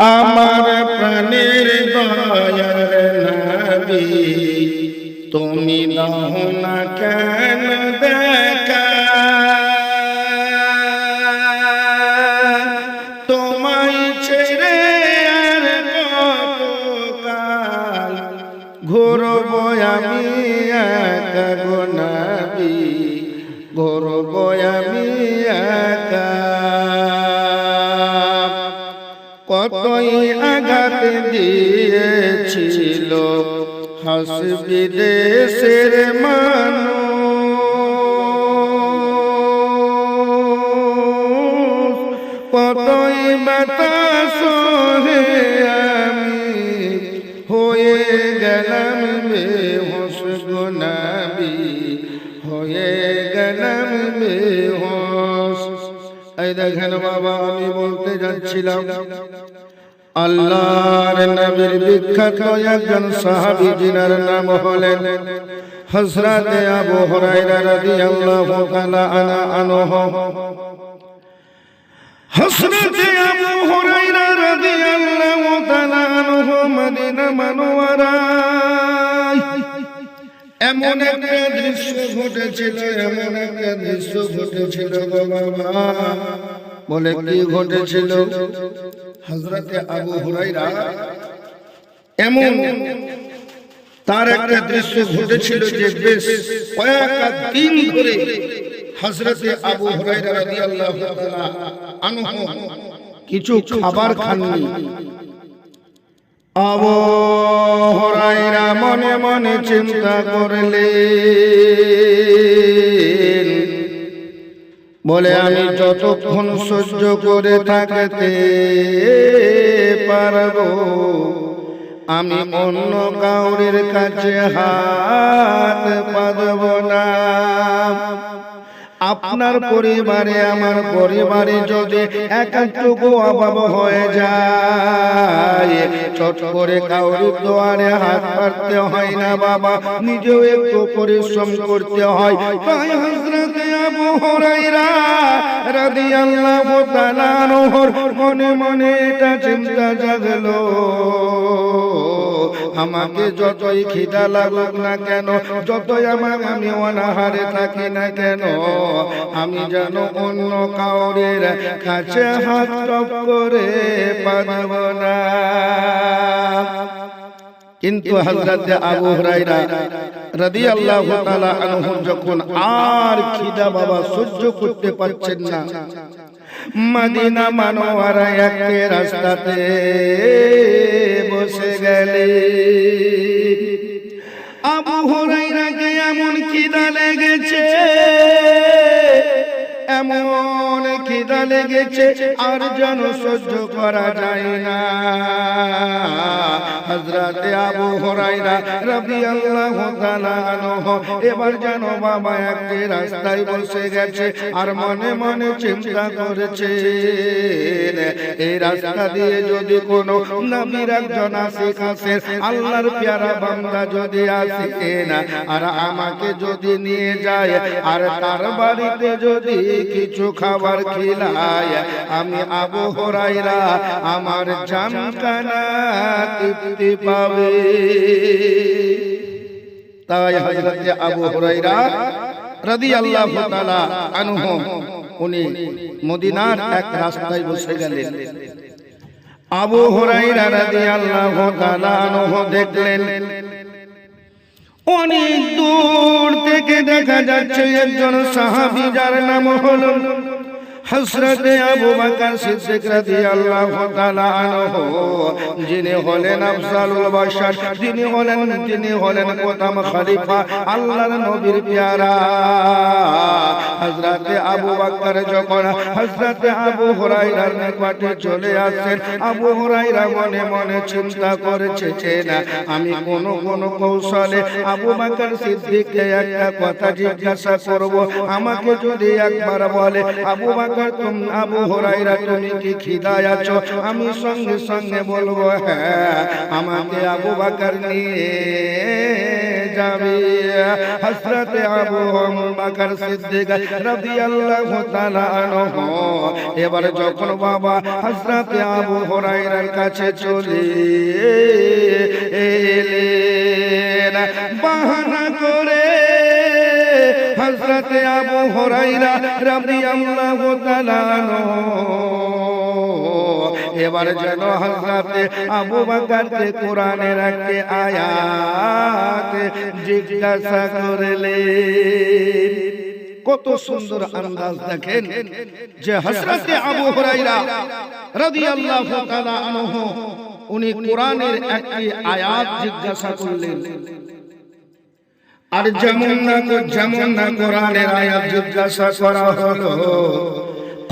আমার প্রাণের দয়ার নবী তুমি দাও না কেন? কতই আঘাত দিয়েছিল? হাসবি দেশের মানুষ, কতই বাতাস আমি? হয়ে গেলাম বেহস গুনাবি হয়ে গেলাম বেহস এই দেখেন বাবা, আমি বলতে যাচ্ছিলাম, আল্লাহর নবীর বিখ্যাত একজন সাহাবী জিনার নাম হলেন হযরত আবু হুরায়রা রাদিয়াল্লাহু তাআলা আনা আনহু। হযরত আবু হুরায়রা রাদিয়াল্লাহু তাআলা আনহু, মদিনা মানওয়ারায়। এমন একটা দৃশ্য ঘটেছিল এমন একটা দৃশ্য ঘটেছিল বাবা বলে কি ঘটেছিল? হজরতে আবু হুরাইরা এমন তার একটা দৃশ্য ঘটেছিল যে বেশ কয়েকটা দিন ধরে হজরতে আবু হুরাইরা রাদিয়াল্লাহু তাআলা আনহু কিছু খাবার খাননি। আবু হুরাইরা মনে মনে চিন্তা করলে বলে, আমি যতক্ষণ সহ্য করে থাকতে পারব, আমি অন্য কাউরের কাছে হাত পাতব না। আপনার পরিবারে, আমার পরিবারে যদি একাটুকু অভাব হয়ে যায় ছোট করে কাউরি দোয়ারে হাত পারতে হয় না বাবা, নিজেও একটু পরিশ্রম করতে হয়। আবু হুরায়রা রাদিয়াল্লাহু তাআলা আনহুর মনে মনে এটা চিন্তা জাগলো। আমাকে যতই খিদা লাগুক না কেন যতই আমার আমি অনাহারে থাকি না কেন আমি যেন অন্য কাউরের কাছে হাত টপ করে পারব না। কিন্তু হযরত আবু হুরায়রা রাদিয়াল্লাহু তাআলা আনহু যখন আর খিদা বাবা সহ্য করতে পারছেন না। মদিনা মানোয়ারা একে রাস্তাতে বসে গেলে। আবু হুরাইরাকে এমন খিদা লেগেছে? এমন খিদা লেগেছে আর যেন সহ্য করা যায় না। হযরতে আবু রাদিয়াল্লাহু তাআলা আনহু এবার যেন বাবা একটি রাস্তায় বসে গেছে আর মনে মনে চিন্তা করেছে, এই রাস্তা দিয়ে যদি কোনো নবীর একজন আসে কাছে, আল্লাহর পেয়ারা বান্দা যদি আসে না, আর আমাকে যদি নিয়ে যায়, আর তার বাড়িতে যদি কিছু খাবার খিলায়। আমি আবু হরাইরা আমার জামখানা তৃপ্তি পাবে। তাই হযরত আবু হুরায়রা রাদিয়াল্লাহু তাআলা আনহু, উনি মদিনার এক রাস্তায় বসে গেলেন। আবু হুরায়রা রাদিয়াল্লাহু তাআলা আনহু দেখলেন, অনেক দূর থেকে দেখা যাচ্ছে একজন সাহাবি যার নাম হলো হযরতে আবু বকর সিদ্দিক রাদিয়াল্লাহু তাআলা আনহু, যিনি হলেন আফজালুল বাশার, যিনি হলেন যিনি হলেন প্রথম খলিফা, আল্লাহর নবীর পেয়ারা। হযরতে আবু বকর যখন হযরতে আবু হুরায়রার নিকটে চলে আসেন, আবু হুরায়রা মনে মনে চিন্তা করেছে না, আমি কোন কোন কৌশলে আবু বকর সিদ্দিককে একটা কথা জিজ্ঞাসা করব? আমাকে যদি একবার বলে, আবু বকর পর তুমি আবু হরাইরা তুমি কি খিদায় আছো? আমি সঙ্গে সঙ্গে বলব হ্যাঁ আমাকে আবু বাকার নিয়ে যাবে। হযরতে আবু বকর সিদ্দিক রাদিয়াল্লাহু তাআলা আনহু, এবার যখন বাবা হযরতে আবু হুরায়রার কাছে চলে হযরতে আবু হুরায়রা রাদিয়াল্লাহু তাআলা এবার যেন হযরতে আবু বকরকে কোরআনের একটি আয়াত জিজ্ঞাসা করলেন, কত সুন্দর আন্দাজ দেখেন যে হযরতে আবু হুরায়রা রাদিয়াল্লাহু তাআলা আনহু, উনি কোরআনের একটি আয়াত জিজ্ঞাসা করলেন। আর যেমন না যেমন না কোরআনের আয়াত জিজ্ঞাসা করা হলো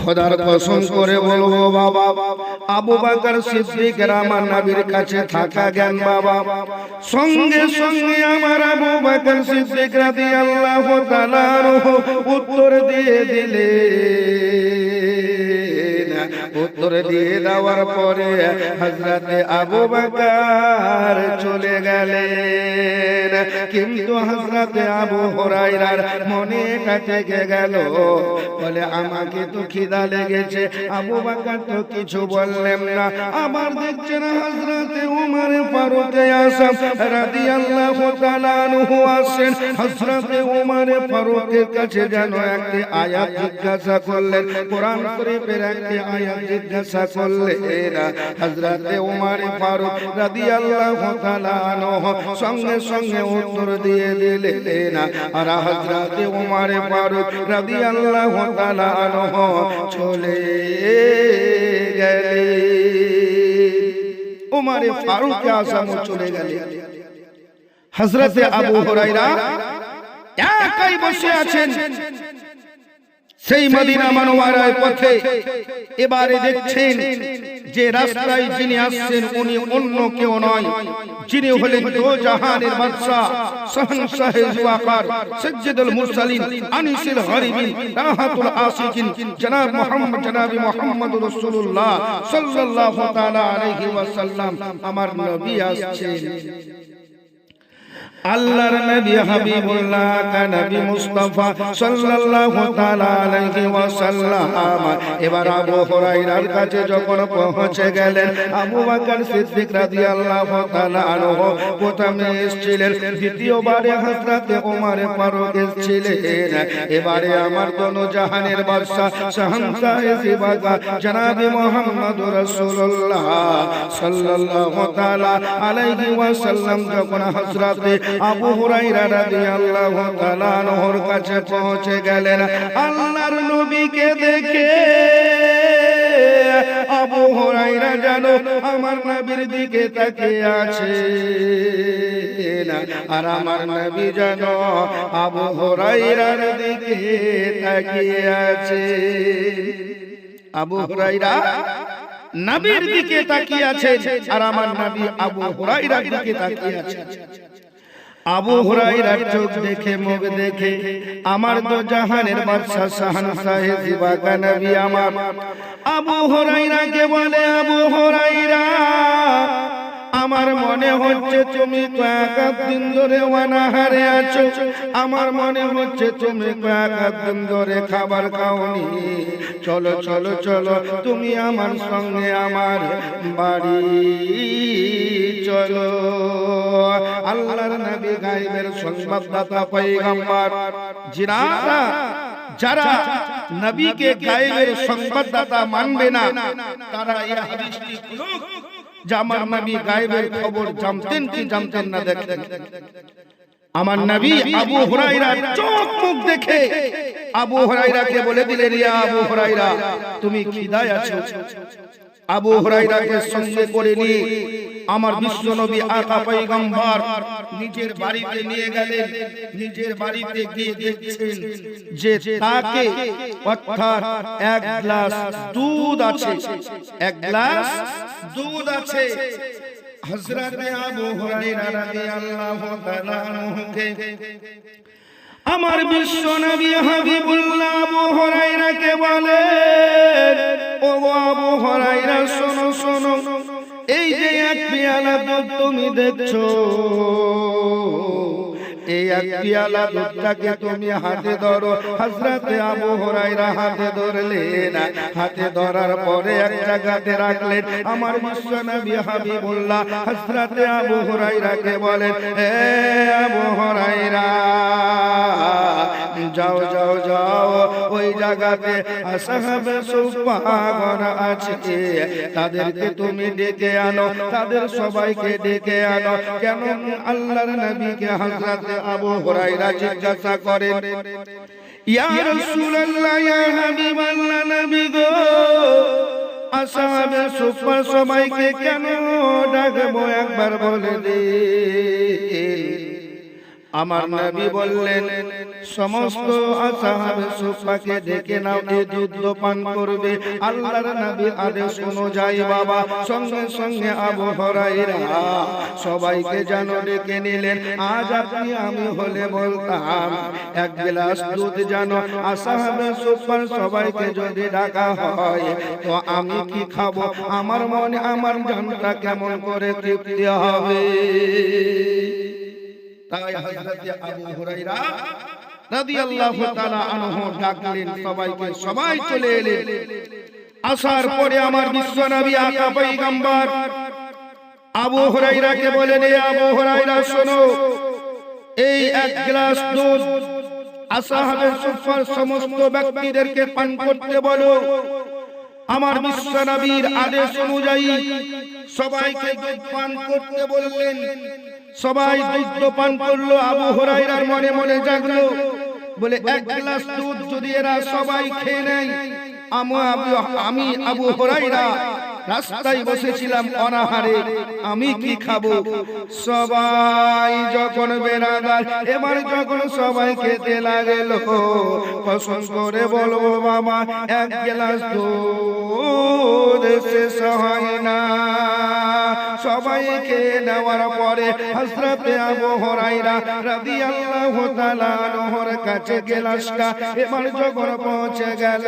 খোদার কসম করে বলব বাবা আবু বকর সিদ্দিক আমার নবীর কাছে থাকা জ্ঞান বাবা। সঙ্গে সঙ্গে আমার আবু বকর সিদ্দিক রাদিয়াল্লাহু তাআলা উত্তর দিয়ে দিলে। উত্তর দিয়ে দেওয়ার পরে হজরতে আবু বকর চলে গেলেন। কিন্তু হজরতে আবু হুরায়রার মনে থেকে গেল, বলে, আমাকে তো খিদা লেগেছে। আবু বকর তো কিছু বললেন না। আবার দেখছেন হজরতে উমর ফারুক আযম রাদিয়াল্লাহু তাআলা আনহু আসেন হজরতে উমর ফারুকের কাছে যেন একটি আয়াত জিজ্ঞাসা করলেন। কোরআন শরীফের একটি আয়াত জিজ্ঞাসা করলেন, হযরতে ওমর ফারুক রাদিয়াল্লাহু তাআলা সঙ্গে সঙ্গে উত্তর দিয়ে দিলেন, আর হযরতে ওমর ফারুক রাদিয়াল্লাহু তাআলা চলে গেলেন ওমর ফারুক আজম চলে গেলেন। হযরতে আবু হুরায়রা একাই বসে আছেন। সেই মদিনা মানোয়ারার পথে এবারে দেখছেন যে রাস্তায় যিনি আসছেন উনি অন্য কেউ নয়। যিনি হলেন দো জাহানের বাদশা শাহনশাহে জুয়াকার সজ্জদুল মুরসালিন আনিসুল গরিবিন রাহাতুল আশিকিন জনাব মুহাম্মদ জনাব মুহাম্মদ রাসূলুল্লাহ সাল্লাল্লাহু তাআলা আলাইহি ওয়াসাল্লাম আমার নবী আসছেন। আল্লাহর নবী হাবিবুল্লাহ নবী মুস্তাফা সাল্লাল্লাহু তাআলা আলাইহি ওয়াসাল্লাম। এবার আবু হুরায়রার কাছে যখন পৌঁছে গেলেন, আবু বকর সিদ্দিক রাদিয়াল্লাহু তাআলা আনহু প্রথমে এসেছিলেন, দ্বিতীয়বারে হযরত ওমর ফারুক এসেছিলেন। এবারে আমার দোনো জাহানের বাদশা শাহনশাহ জিবাগা জনাব মুহাম্মদ রাসূলুল্লাহ সাল্লাল্লাহু তাআলা আলাইহি ওয়াসাল্লাম যখন হযরতে আবু হুরাইরা রাদিয়াল্লাহু তাআলা নহর কাছে পৌঁছে গেলেন। আল্লাহর নবীকে দেখে আবু হুরাইরা জানো আমার নবীর দিকে তাকিয়ে আছে আর আমার নবী জানো আবু হুরাইরার দিকে তাকিয়ে আছে। আবু হুরাইরা নবীর দিকে তাকিয়ে আছে আর আমার নবী আবু হুরাইরার দিকে তাকিয়ে আছে আবু হুরাইরার চোখ দেখে, মুখ দেখে, আমার তো জাহানের বাদশা শাহান সাহেব জিবাকা নবী আমার। আবু হুরাইরাকে বলে, আবু হুরাইরা আমার মনে হচ্ছে তুমি কয়েক দিন ধরে অনাহারে আছো। আমার মনে হচ্ছে তুমি কয়েক দিন ধরে খাবার খাওনি। চলো চলো চলো, তুমি আমার সঙ্গে আমার বাড়ি চলো। আল্লাহর নবী গায়েবের সংবাদদাতা পয়গম্বর। জিনারা যারা নবীকে গায়েবের সংবাদদাতা মানবে না, তারা এই হাদিসটি যে আমার নবী গায়েবের খবর জানতেন কি জানতেন না দেখেন। আমার নবী আবু হুরাইরা চোখ মুখ দেখে আবু হুরাইরাকে বলে দিলেন ইয়া আবু হুরাইরা তুমি খিদায় আছো। আবু হুরাইরাকে সঙ্গে করে নিয়ে আমার বিশ্ব নবী আকা পয়গম্বর নিজের বাড়িতে নিয়ে গেলেন নিজের বাড়িতে গিয়ে দেখছেন যে তাকে অর্থাৎ এক গ্লাস দুধ আছে। এক গ্লাস দুধ আছে। হযরত আবু হুরায়রা রাদিয়াল্লাহু তাআলা আনহুকে আমার বিশ্ব নবী হাবিবুল্লাহ আবু হরাইরাকে বলে ও আবু হরাইরা শোনো শোনো এই যে এক পেয়ালা দুধ তুমি দেখছ, এই এক পেয়ালা দুধটাকে তুমি হাতে ধরো। হযরতে আবু হুরায়রা হাতে ধরলেন হাতে ধরার পরে এক জায়গাতে রাখলেন। আমার বিশ্ব নবী হাবিবুল্লাহ হযরতে আবু হুরায়রাকে বলেন, এ আবু হুরায়রা জায়গাতে আসহাবে সুফাগণ আছে। তাদেরকে তুমি ডেকে আনো, তাদের সবাইকে ডেকে আনো। কেন আল্লাহর নবীকে হযরতে আবু হুরায়রা জিজ্ঞাসা করেন, ইয়া রাসূলুল্লাহ, ইয়া হাবিবাল্লাহ নবী গো, আসহাবে সুফা সবাইকে কেন ডাকবো একবার বলে দিন? আমার নবী বললেন সমস্ত আসাহাবে সুফাকে ডেকে নাও এ যুদ্ধ পান করবে। আল্লাহর নবীর আদেশ অনুযায়ী বাবা সঙ্গে সঙ্গে আবু হরাইরা সবাইকে যেন ডেকে নিলেন। আজ আপনি আমি হলে বলতাম এক গ্লাস দুধ যেন আসাহাবে সুফার সবাইকে যদি ডাকা হয় তো আমি কি খাব? আমার মনে আমার জানটা কেমন করে তৃপ্তি হবে? তাই হযরতে আবু হুরায়রা রাদিয়াল্লাহু তাআলা আনহু ডাকলেন সবাইকে, সবাই চলে এলেন আসার পরে আমার বিশ্ব নবী আকা পয়গম্বর আবু হুরায়রাকে বলেন, এ আবু হুরায়রা, শোনো, এই এক গ্লাস দুধ আসাহাবে সুফার সমস্ত ব্যক্তিদেরকে পান করতে বলো। আমার বিশ্ব নবীর আদেশ অনুযায়ী সবাইকে দুধ পান করতে বললেন। সবাই দুধ পান করল আবু হরাইরার মনে মনে জাগলো বলে এক গ্লাস দুধ যদি এরা সবাই খেয়ে নেয় আমি আবু হরাইরা রাস্তায় বসেছিলাম অনাহারে আমি কি খাব? সবাই যখন বেড়াদার এবার যখন সবাই খেতে লাগেল পছন্দ করে বলব বাবা এক গ্লাস দুধ শেষ হয় না সবাই খেয়ে নেওয়ার পরে হযরতে আবু হুরায়রা রাদিয়াল্লাহু তাআলা আনহুর কাছে গ্লাসটা। এবার যখন পৌঁছে গেল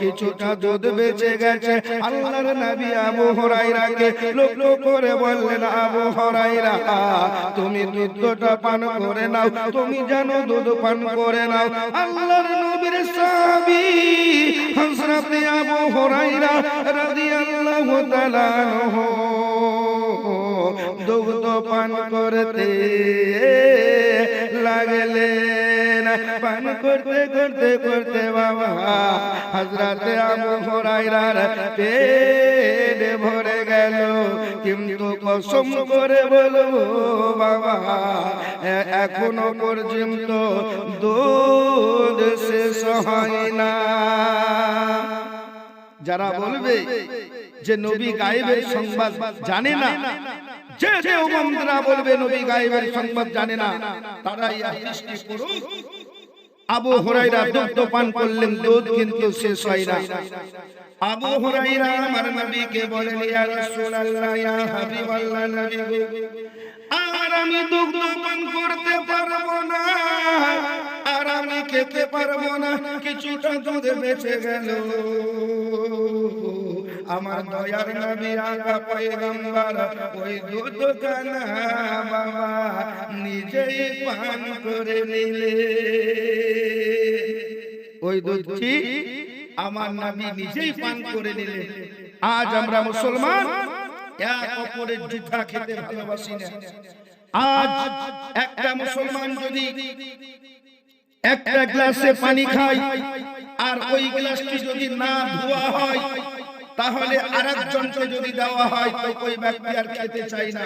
কিছুটা দুধ বেঁচে গেছে। আল্লাহর নবী আবু হুরাইরাকে লোক লোক করে বললেন, আবু হুরাইরা তুমি দুধটা পান করে নাও, তুমি জানো দুধ পান করে নাও। আল্লাহর নবীর সাহাবী হযরত আবু হুরাইরা রাদিয়াল্লাহু তাআলা দুগ্ধ পান করতে লাগলেন। পান করতে করতে করতে বাবা হজরতে আবু হরাইরার পেট ভরে গেল। কিন্তু কসম করে বলব বাবা এখনও পর্যন্ত দুধ শেষ হয় না। যারা বলবে যে নবী গায়েবের সংবাদ জানে না, যে যে উম্মতরা বলবে নবী গায়েবের সংবাদ জানে না তারা এই পড়ুন আবু হুরায়রা দুধ পান করলেন, দুধ কিন্তু শেষ হয় না। আবু হুরায়রা আমার নবীকে বলেন ইয়া রাসূলুল্লাহ, ইয়া হাবিবাল্লাহ নবী আর আমি দুধ পান করতে পারব না, আর আমি খেতে পারব না, কিছুটা দুধ বেঁচে গেল। আমার দয়ার নবী আকা পয়গম্বর ওই দুধ কানা বাবা নিজেই পান করে নিলে। ওই দুধ কি? আমার নবী নিজেই পান করে নিলে। আজ আমরা মুসলমান এক অপরের জুঠা খেতে ভালোবাসি না। আজ একটা মুসলমান যদি একটা গ্লাসে পানি খায় আর ওই গ্লাসটি যদি না ধোয়া হয় তাহলে আর আরেকজনকে যদি দেওয়া হয়, তো ওই ব্যক্তি আর খেতে চাই না।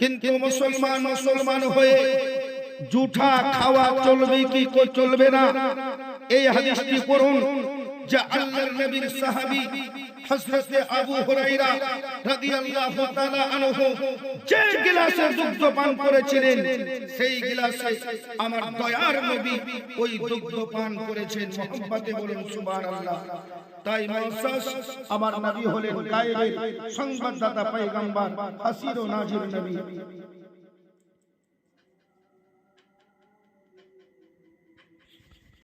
কিন্তু মুসলমান মুসলমান হয়ে জুঠা খাওয়া চলবে কি, চলবে না? এই হাদিসটি পড়ুন। যে আল্লাহর নবীর সাহাবী হযরত আবু হুরায়রা রাদিয়াল্লাহু তাআলা আনহু যে গ্লাসে দুগ্ধ পান করেছিলেন, সেই গ্লাসে আমার দয়ার নবী ওই দুগ্ধ পান করেছেন মোহাম্মতে বলুন সুবহানাল্লাহ। তাই মৌসাস আমার নবী হলেন গায়েবের সংবাদদাতা, পয়গম্বর, হাসির ও নাজির নবী।